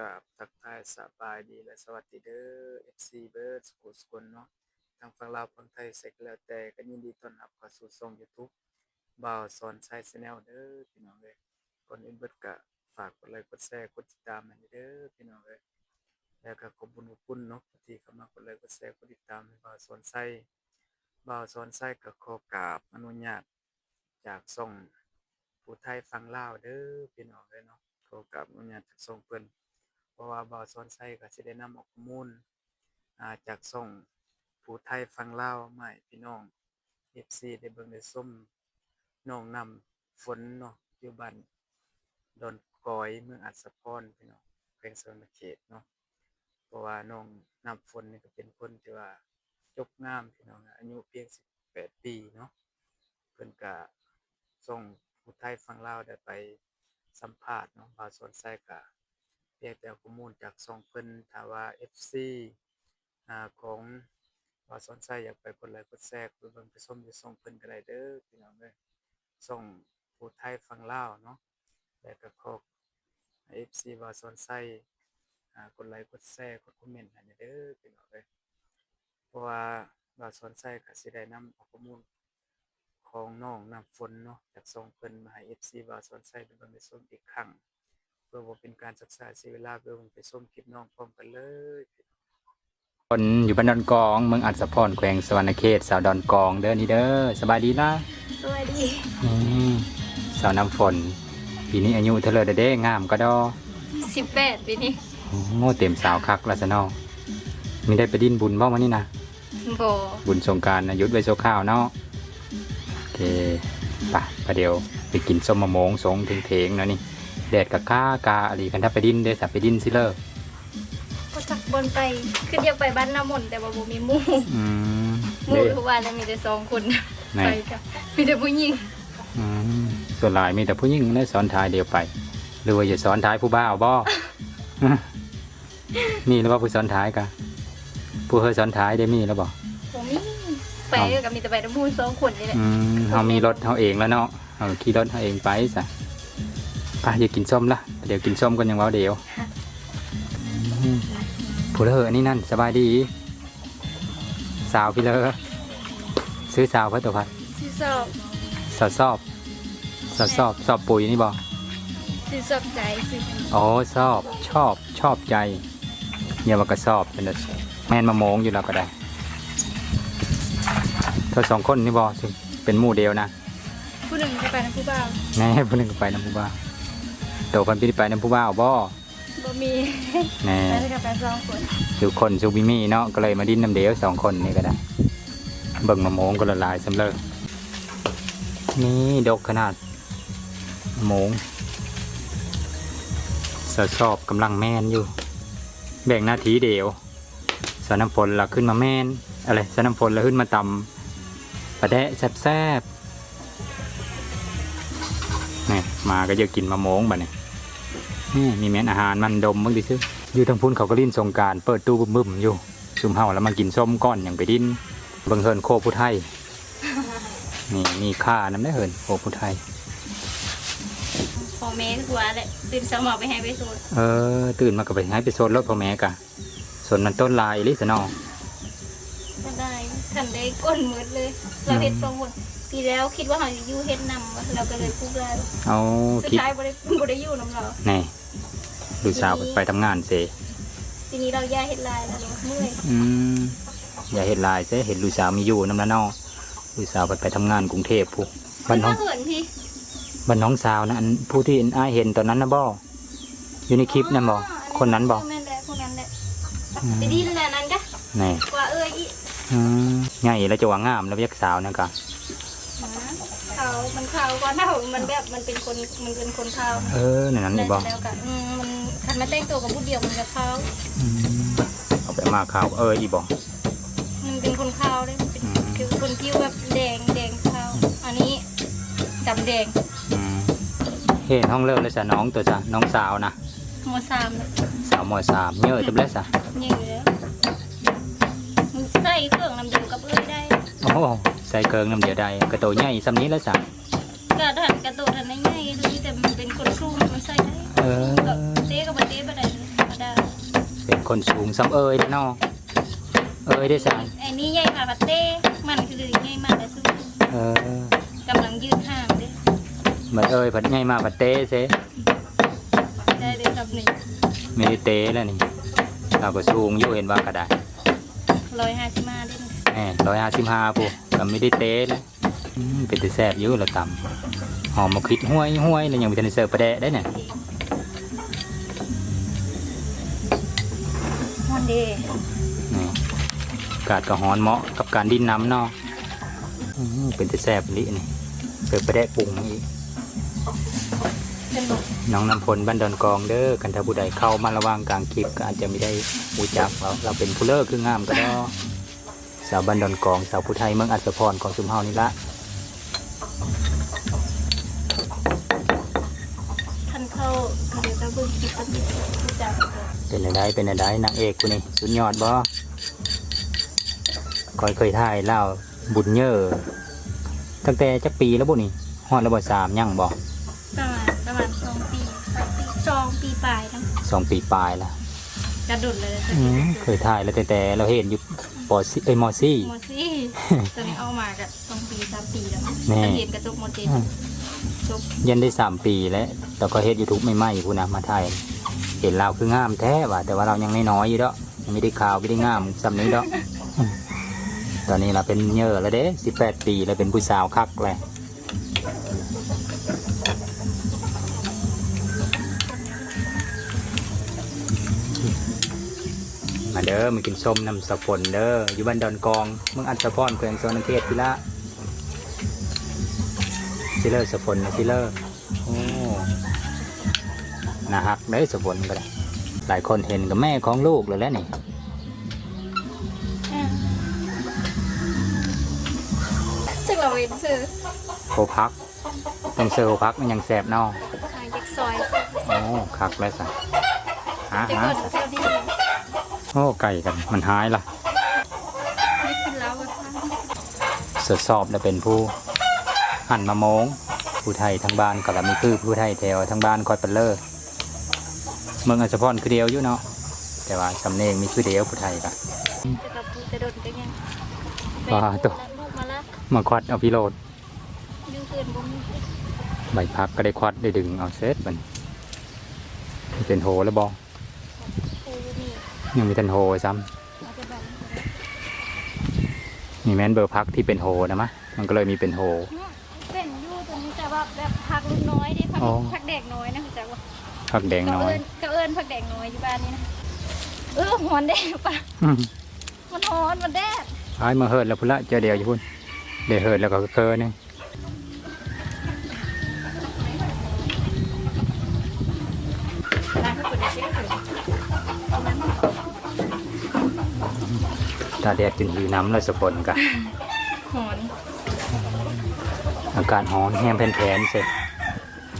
กับทักทายสบายดีและสวัสดีเด้อ FC เบิร์ดสกุลสกุลเนาะทางฝั่งลาวฝั่งไทยเสกแล้วแต่ก็ยินดีต้อนรับเข้าสู่ช่อง YouTube บ่าวสอนชายแนลเด้อพี่น้องเอ้ยก่อนอื่นเบิดก็ฝากกดไลค์กดแชร์กดติดตามให้เด้อพี่น้องเอ้ยแล้วก็ขอบคุณขอบคุณเนาะที่เข้ามากดไลค์กดแชร์กดติดตามให้บ่าวสอนไส้บ่าวสอนไส้ก็ขอกราบอนุญาตจากช่องผู้ไทยฟังลาวเด้อพี่น้องเอ้ยเนาะขอกราบอนุญาตจากช่องเพิ่น ราะว่าบ่าวสอนไส้ก็สิได้นำเอาข้อมูลอ่าจากช่งผู้ไทยฟังเลาวมาให้พี่น้อง FC ได้เบิ่งได้ชมน้องนำฝนเนาะอยู่บ้านดอนกอยเมืองอัศพรพี่น้องแขวงสวรรณเขตเนาะเพราะว่าน้องนำฝนนี่ก็เป็นคนที่ว่าจบงามพี่น้องอายุเพียง 18 ปีเนาะเพิ่นก็ส่งผู้ไทยฟังเล่าวได้ไปสัมภาษณ์เนาะบ่าวสอนไส้ก็ เพียงแต่ข้อมูลจากช่องเพิ่นถ้าว่า FC อ่าของว่าสนใจอยากไปกดไลค์กดแชร์ไปเบิ่งไปชมอยู่ช่องเพิ่นก็ได้เด้อพี่น้องเอ้ยช่งผู้ไทยฟังลาวเนาะแล้วก็ขอให้ FC ว่าสนใจอ่ากดไลค์กดแชร์กดคอมเมนต์ให้เด้อพี่น้องเอ้ยเพราะว่าว่าสนใจก็สิได้นำเอาข้อมูลของน้องน้ำฝนเนาะจากช่องเพิ่นมาให้ FC ว่าสนใจไปเบิ่งไปชมอีกครั้ง เพื่อบ่เป็นการศึกษาเสียเวลาเบิ่งไปชมคลิปน้องพร้อมกันเลยคนอยู่บ้านดอนกองเมืองอัศพรแขวงสวรรณเขตสาวดอนกองเด้อนี่เด้อสบายดีล่ะสวัสดีอืมสาวน้ำฝนปีนี้อายุเท่าเลยเด้งามก็ดอสิบแปดปีนี้โอ้โง่เต็มสาวคักละซะเนาะมีได้ไปดิ้นบุญบ้างวันนี้นะโบบุญสงกรารนะยุดไว้โซข้าวเนาะโอเคไปะประเดี๋ยวไปกินส้มมะม่วงสงเทงๆเนาะนี่ แดดกับข้ากาอะไรกันถ้าไปดิ้นเด้อสับไปดิ้นซิเลอร์ก็จักบนไปขึ้นอยากไปบ้านน้ำมนต์แต่ว่าบ่มีหมู่อืมหมู่เด้อทุกวันแล้วมีแต่สองคนไหน ไปกันมีแต่ผู้หญิงอืมส่วนหลายมีแต่ผู้หญิงได้สอนท้ายเดียวไป หรือว่าจะสอนท้ายผู้บ้าวบ่ มีหรือว่าผู้สอนท้ายกะผู้เคยสอนท้ายได้มีแล้วบ่ผมมีไปกับมีแต่ไปน้ำมูลสองคนนี่แหละอืมเขามีรถเขาเองแล้วเนาะเอาขี่รถเขาเองไปซะ ไปอย่ากินส้มละเดี๋ยวกินส้มกันยังเว่าเดี๋ยวอืมผู้เลออันนี้นั่นสบายดี สาวพี่เลอซื้อสาวเพื่อตัวพัดสิสอบสอบสอบสอบสอบสอบปุ๋ยนี่บ่สิสอบใจสิอ๋อชอบชอบชอบใจอย่าว่ากระสอบเป็นเด้อแม่นมะโมงอยู่แล้วก็ได้เธอสองคนนี่บอสิเป็นหมู่เดียวนะผู้หนึ่งจะไปน้ำผู้บ่าวแน่ผู้หนึงก็ไปน้ำผู้บ่าว โตคนพี่ไปน้ำผู้บ่าวบ่บ่มีแน่แล้วจะไปสองคนสุคนสุบิมีเนาะก็เลยมาดิ้นน้ำเดียวสองคนนี่ก็ได้เบิ่งมะโมงก็ละลายสำเร็จนี่ดกขนาดมะโมงสะสอบกำลังแม่นอยู่ แบ่งหน้าทีเดียวสาน้ำฝนละขึ้นมาแม่นอะไรสาน้ำฝนละขึ้นมาตำปลาแดะแซ่บๆ มาก็จะกินมะโมงบ่เนี่ยนี่มีแม่นอาหารมันดมบ้างดิซึอยู่ทางพุ่นเขาก็ลิ้นสงกรารเปิดตู้บึ้มๆอยู่ซุมเฮาแล้วมากินส้มก้อนอย่างไปดิ้นเบังเฮินโคผู้ไทยนี่มีค่าน้ำได้เฮินโคผู้ไทยพอเมย์หัวแหละตื่นเช้ามาไปให้ไปสูดเออตื่นมาก็ไปให้ไปโซนรถพ่อแม่กะส่วนมันต้นลายลิสนอก็ได้ ทันได้ก้นมืดเลย เราเห็ดสองคนปีแล้วคิดว่าเราจะอยู่เฮ็ดนำวะเราก็เลยพูดได้เอาสุดคิดท้ายบ่ได้บ่ได้อยู่นำเราแน่ดูสาวไปทำงานเสทีนี้เราย่าเฮ็ดลายแล้วเนอะเมื่อยอืมอย่าเห็นลายเสเห็นลูกสาวมีอยู่น้ำละนอลูกสาวไปไปทำงานกรุงเทพผู้บ้านน้องเหินพี่บ้านน้องสาวนะอันผู้ที่อ้ายเห็นตอนนั้นนะบ่อยู่ในคลิปนั่นบ่คนนั้นบ่นั่นแหละคนนั้นแหละอืมดีๆนั่นแหละนั้นกะแน่ว่าเอ้ยอีอืม ง่ายแล้วจะว่างามแล้วเรียกสาวนะกะหมาเขามันเขาก่อนเท่ามันแบบมันเป็นคนมันเป็นคนเขาเออนั่นนั่นนี่บ่แล้วก็อืมมันคันมาแต่งตัวกับผู้เดียวมันกับเขาอืมเอาไปมาข่าวเอออีบ่มันเป็นคนเขาเลยมันเป็นอืมคือคนผิวแบบแดงแดงเขาอันนี้ดำแดงอืมเห็นห้องเลิกเลยจ้ะน้องตัวจ้ะน้องสาวนะหัวสามเลยสาวมสามเยอะจังเลยจ้ะยังอยู่แล้วมันใส่เครื่องน้ำเดียวกับเอ้ยได้โอ้โหใส่เกิงน้ำเดียวใดกระโตใหญ่ซ้ำนี้แล้วจ้ะกระถันกระโดดทันได้ง่ายดูแต่มันเป็นคนสู้มันใส่ได้เออก็เต้กับบเต้บ่ได้เลยคนสูงซ้ำเอ้ยเนาะเอ้ยได้สายไอ้นี่ใหญ่มาปาเต้มันคือใหญ่มาแต่สู้เออกำลังยืดห่างเด้เหมือนเอ้ยผัดง่ายมาผัดเต้เซได้เลยกับหนึ่งไม่ได้เต้แล้วนี่เราก็สูงอยู่เห็นว่ากระดาษ ร้อยห้าสิบห้าได้แหมร้อยห้าสิบห้าปุ๊ก็ไม่ได้เต้เลยอืมเป็นแต่แซ่บอยู่เราตำหอมมาคิดห้วยห้วยแล้วยังมีทันได้เสิร์ฟประแดะได้เนี่ยฮอนเดนี่อากาศก็ฮ้อนเหมาะกับการดิ้นน้ำเนาะอืมเป็นแต่แซ่บลินี่เสิร์ฟประแดะปรุงอีก เป็นหมดน้องน้ำพลบ้านดอนกองเด้อกันถ้าผู้ใดเข้ามาระหว่างกลางคลิปก็อาจจะไม่ได้รู้จักเราเราเป็นผู้เลิกคืองามก็ได้สาวบ้านดอนกองสาวผู้ไทยเมืองอัศพรของสุมเฮานี่ละท่านเข้าเดี๋ยวจะเบิ่งคลิปกันดิรู้จักกันก่อนเป็นอะไรเป็นอะไรนางเอกกูนี่สุดยอดบ่คอยเคยถ่ายเล่าบุญเยอะตั้งแต่จักปีแล้วบุนี่ฮอดแล้วบ่สามยังบ่ สองปีปลายละกระโดดเลยอืมเคยถ่ายแล้วแต่แต่เราเห็นอยู่ปอซี่เอ้ยมอซี่โมซี่ตอนนี้เอามากับสองปีสามปีแล้วมั้งแน่ตอนเรียนกระจกโมเจนอืมจบยันได้สามปีแล้วแต่ก็เฮ็ดยูทูบไม่ไหม้พูนะมาถ่ายเห็นเราคืองามแท้ว่ะแต่ว่าเรายังน้อยๆอยู่ดอกยังไม่ได้ข่าวไม่ได้งามสำนี้ดอกอืมตอนนี้เราเป็นเยอะแล้วเด้สิบแปดปีแล้วเป็นผู้สาวคักเลย เด้อมากินส้มน้ำสะพนเด้ออยู่บ้านดอนกองเมืองอัศพรแขวงสวนเขตพิละซิเลอร์สะพนนะซิเลอร์โอ้นาฮักได้สะพนก็ได้หลายคนเห็นกับแม่ของลูกเลยแหล้วนี่อ่าซึ่งเราเว้นซื้อโคพักต้องเซอร์โคพักมันยังแสบเนอทางเด็กซอยโอ้คักแล้วสะหาแต่หาก่อนซะเท่าที่ โอ้ไก่กันมันหายละไม่กินแล้วอะค่ะสดสอบแล้วเป็นผู้หั่นมะมงผู้ไทยทั้งบ้านก็ละมีคือผู้ไทยแถวทั้งบ้านคอยเปนเลอร์เมืองอัศพรคือเดียวอยู่เนาะแต่ว่าสำเนียงมีคือเดียวผู้ไทยกะแต่กับปูจะโดนกันยังว่าตัวลูกมาละมาควัดเอาพิโรดดึงเกินบ่มีใบพักก็ได้ควัดได้ดึงเอาเซตมันเป็นโหแล้วบอปูนี่ ยังมีทันโหซ้เอาไปบังำมีแมนเบอร์พักที่เป็นโหนะมะ มันก็เลยมีเป็นโหเป็นอยู่ตัวนี้แต่ว่าแบบพักลูกน้อยดิพักอ๋อ พักแดกน้อยนะคุณจักว่าพักแดงเขาน้อยเอิญเขาเอิญพักแดกน้อยอยู่บ้านนี้นะเออหอนแดดปะอืมมันหอนมันแดดหายมาเฮิดแล้วพุ่นละเจอเดียวอยู่พุ่นเดี๋ยวเฮิดแล้วก็เคอนึง ร้านเขาเปิดได้เช่น ตาแดดจนหิวน้ำแล้วสะพนกะหอนอากาศร้อนแห้งแผ่นๆเสร็จ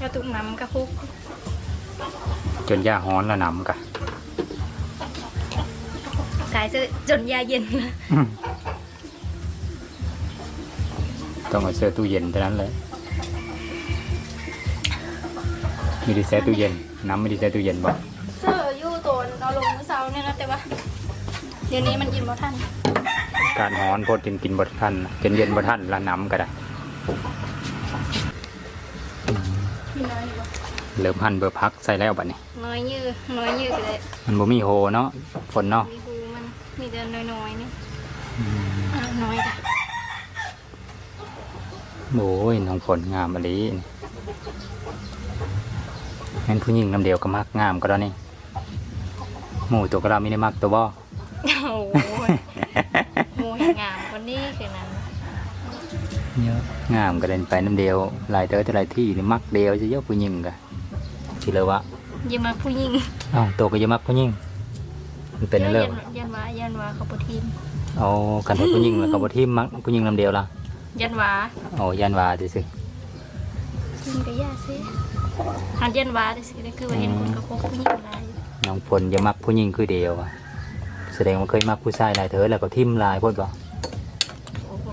กระตุกน้ำกระคุกจนยาฮ้อนแล้วน้ำกะกายจะจนยาเย็นอืมต้องเอาเสื้อตู้เย็นเท่านั้นเลยมีดีแซ่ตู้เย็นน้ำไม่ดีแซ่ตู้เย็นบอกเสื้ออยู่ตัวเราลงมื้อเช้าเนี่ยนะแต่ว่า เดี๋ยวนี้มันกินบ่ทันการฮ้อนโพดกินกินบดทันจนเย็นบดทันแล้วน้ำก็ได้มีน้อยอยู่บ่เริ่มหั่นเบอร์พักใส่แล้วบัดนี้ น้อยยืดน้อยยืดเลยมันบ่มีโหเนาะฝนเนาะมีหูมันมีแต่น้อยๆนี่อ่าน้อยจ้ะโอ้ยน้องฝนงามมะลิงั้นผู้หญิงน้ำเดียวก็มักงามก็แล้วนี่หมูตัวกระเราไม่ได้มักตัวบ่ โอ้ยโมยงามกว่า นี้คือนั้นเยอะงามก็เดินไปน้ำเดียวหลายเตอแต่หลายที่นี่มักเดียวจะเยอะผู้หญิงกะทีเลยวะอยังมาผู้หญิงอ้าวตัวก็อยังมักผู้หญิงมันเป็นเรื่องยันวายันวาเขาปทีมเอากันให้ผู้หญิงแล้วก็บ่ที่มักผู้หญิงน้ำเดียวล่ะยันวาเอายันว่าดิสิกินกับยาซิหันยันวาได้สิได้คือว่าเห็นคนกับพวกผู้หญิงหลายน้องฝนจะมักผู้หญิงคือเดียวอะแสดงว่าเคยมักผู้ชายหลายเถอแล้วก็ทิมหลายพดบ่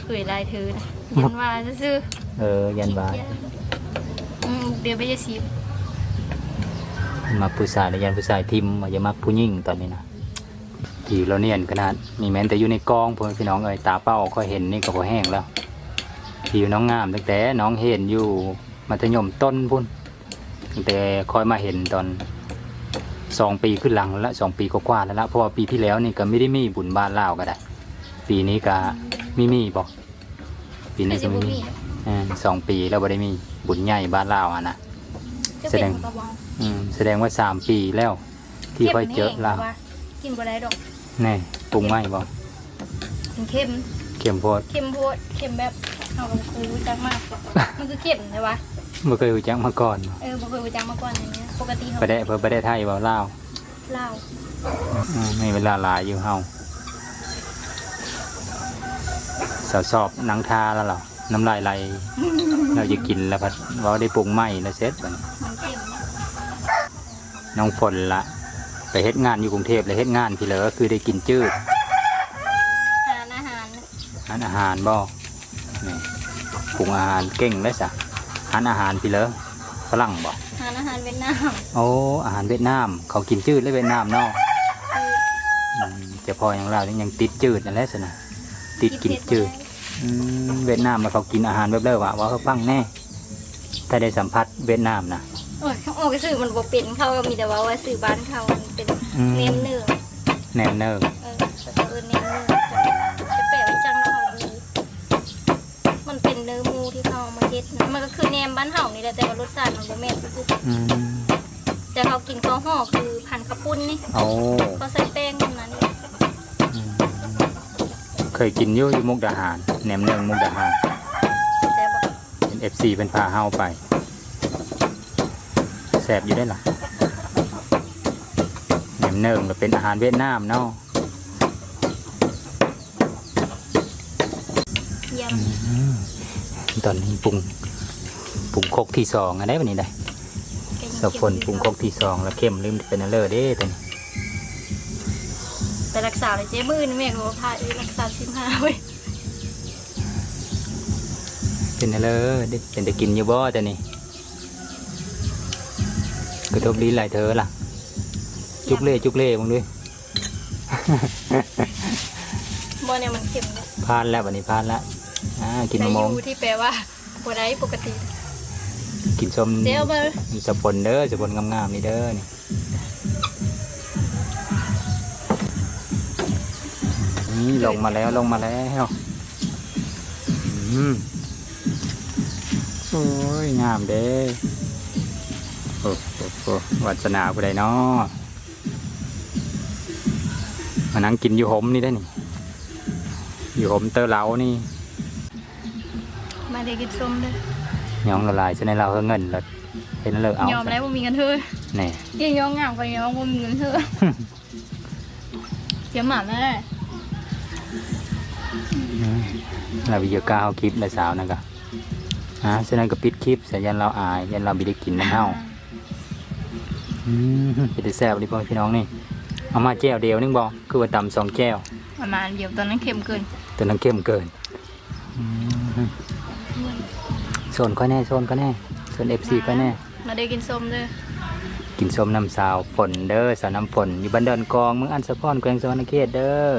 โอ้บ่เคยลายเธอนะยันวาซื่อเออๆยันว่าคิดยอืมเดี๋ยวไปจะสีมักผู้ชายแล้วยันผู้ชายทิมว่าจะมักผู้หญิงตอนนี้นะผิวเราเนียนขนาดมีแม้แต่อยู่ในกองพ่อแม่พี่น้องเอ้ยตาเป้าก็เห็นนี่ก็พอแห้งแล้วผิวน้องงามตั้งแต่น้องเห็นอยู่มัธยมต้นพุ่นตั้งแต่คอยมาเห็นตอนสองปีขึ้นหลังแล้วสองปีกว่าๆแล้วละเพราะว่าปีที่แล้วนี่ก็ไม่ได้มีบุญบ้านเล่าวก็ได้ ปีนี้ก็ มีมีบอกปีไม่นี้ใช่ก็บ่ไม่มีมีเออสองปีแล้วบ่ได้มีบุญใหญ่บ้านลาวอะนะจะแสเป็ดนงกระบองอืมแสดงว่าสามปีแล้ว ที่ค่อยเจอลาวกินบ่ได้ดอกแน่ปรุงไม่บอกมันเค็มเข็มโพดเค็มโพดเค็มแบบเราก็บ่เคยรู้จักมากมันคือเค็มใช่ปะบ่เคยรู้จักมาก่อนเออบ่เคยรู้จักมาก่อนอย่างเงี้ยปกติเขาไปได้เพิ่นไปได้ไทยเว้าลาวเหล้าอืมมีเวลาหลายอยู่เฮาสาวสอบหนังทาแล้วเหรอน้ำลายไหลเราจะกินแล้วพัดเว่าได้ปรุงไหมแล้วเสร็จบัดนี้มันเค็มน้องฝนละไปเฮ็ดงานอยู่กรุงเทพเลยเฮ็ดงานพี่เหลอก็คือได้กินจืดทานอาหารร้านอาหารบ่นี่ปรุงอาหารเก่งเลยสะร้านอาหารพี่เหลอฝรั่งบ่ทานอาหารเวียดนามโอ้อาหารเวียดนาม เขากินจืดเลยเวียดนามเนาะคืออืมแต่พออย่างเรานี่ยังติดจืดนั่นแหละสินะติดกินจืดอืม เวียดนามมาเขากินอาหารแบบเลิกว่าว่าเขาฟังแน่ ถ้าได้สัมผัสเวียดนามนะโอ้ยเขาออกไปสื่อมันบ่เป็นเขาก็มีแต่ว่าว่าสื่อบ้านเขามันเป็นอืมเนมเนื้อแนมเนอร์เออแต่เออเนมเนื้อจะแปลว่าจังเราเอาดูมันเป็นเนื้อหมูที่เขาเอามาเฮ็ดนะมันก็คือแนมบ้านเฮานี่แหละแต่ว่ารสชาติมันบ่แม่นคืออืมแต่เขากินข้าวห่อคือพันข้าวปุ้นนี่โอ้เขาใส่แป้งตรงนั้นนี่อืมเคยกินอยู่อยู่มุกดาหาร แหนมเนืองมุกดาหารแต่บอกเป็นเอฟซีเป็นพาเฮาไปแสบอยู่ได้หรอแหนมเนืองก็เป็นอาหารเวียดนามเนาะยอืมตอนนี้ปรุงปรุงครกที่สองอันได้ปะนี่ได้ำก็ยังสะพนปรุงครกที่สองแล้วเข้มลืมเป็นอันเลอร์เด้แต่นี่แต่รักษาเลยเจ๊มือนี่แม่ก็บอกพาเอ้ยรักษาสิบห้าเว้ย เป็นอันเลอร์เด้เป็นแต่กินอยู่บ่แต่นี่กระทบลิ้นหลายเธอล่ะ จุกเล่จุกเล่มึงด้วยบ่เนี่ยมันเค็มเนี่ยพลาดแล้ววันนี้พลาดแล้วอ่ากินแต่มะอม่วงยู่ที่แปลว่าบ่ได้ปกติ กินส้มเจ๊เอามาสะพนเด้อสะพนงามๆนี่เด้อนี่นี่ลงมาแล้วลงมาแล้วอืม โอ้ย งามเด้โอ้โหโอ้โหวัสนาผู้ใดเนาะมานั่งกินอยู่หมนี่ได้อนี่อยู่หมเตอร์เหลานี่ มาได้กินส้มเด้อยองละลายใช่ไหมเราเฮาเงินเราเห็นแล้วเลิกเอายอมแล้วบ่มีเงินเฮ้ยนี่ยังยอมงามกว่ายอมบ่มีเงินเฮ้ยเขียมหมาแม่เราวิดีโอก้าวคลิปและสาวนะกะอ่าฉะนั้นก็ปิดคลิปแต่ยันเราอายยันเราไม่ได้กินน้ำเน่าอืมเป็นแต่แซ่บดิพ่อพี่น้องนี่เอามาแก้วเดียวนึงบอกคือว่าตำสองแก้วประมาณเดียวตอนนั้นเค็มเกินตัวนั้นเข้มเกินอืมโซนก็แน่โซนก็แน่โซนเอฟซีก็แน่มาได้กินส้มเด้อกินส้มน้ำสาวฝนเด้อสาวน้ำฝนอยู่บ้านเดินกองเมืองอันสะพอนแขวงสวรรณเขตเด้อ